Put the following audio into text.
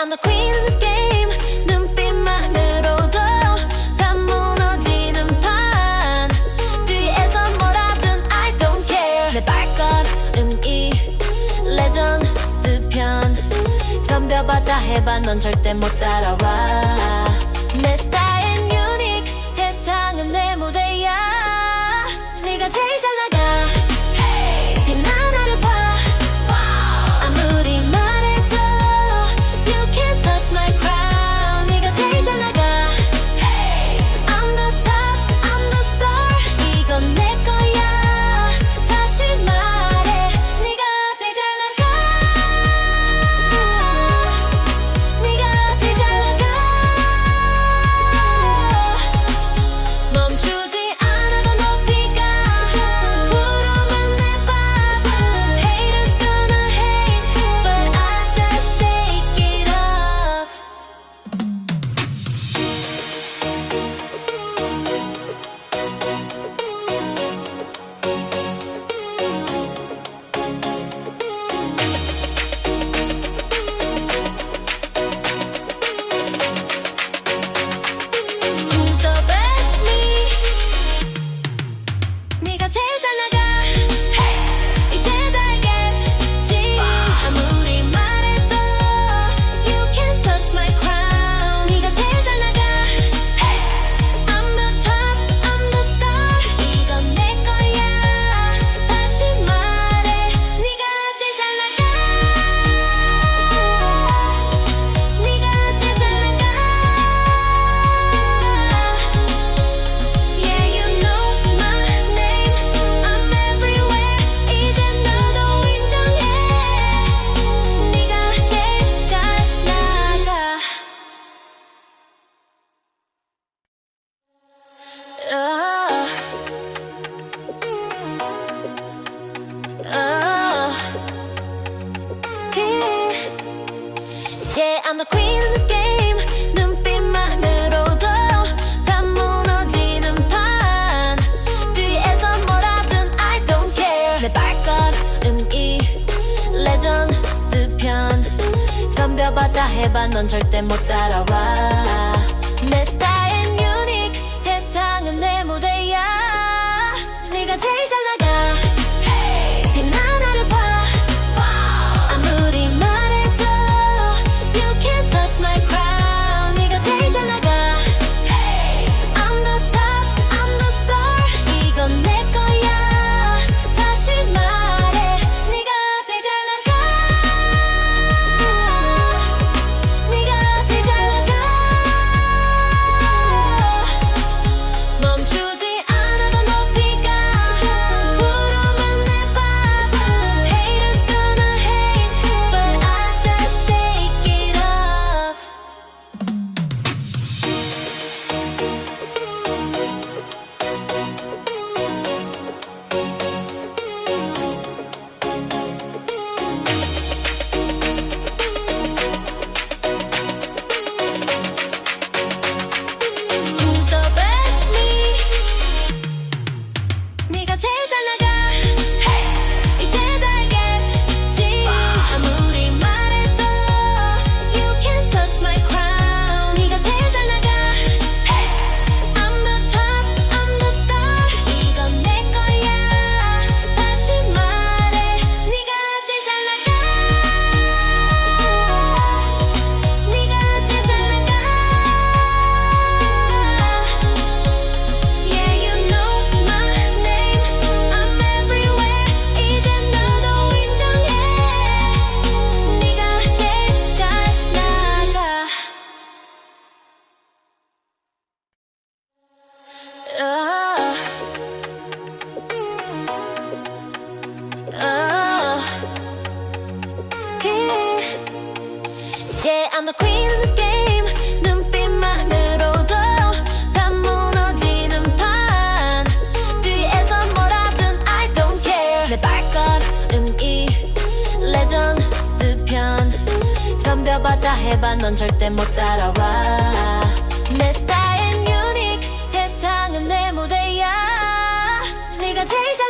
I'm the queen in this game. 눈빛만으로도 다 무너지는 판. 뒤에서 뭐라든 I don't care. 내 발걸음 이 레전드 편. 덤벼봐 다 해봐 넌 절대 못 따라와. 내 스타일 유닉 세상은 내 무대야. 네가 제일 잘 덤벼봐다 해봐. 넌 절대 못 따라와. 내 스타일 유닉 세상은 내 무대야. 네가 제일 잘 다 해봐. 넌 절대 못 따라와. 내 스타일 유닉 세상은 내 무대야. 네가 제일 잘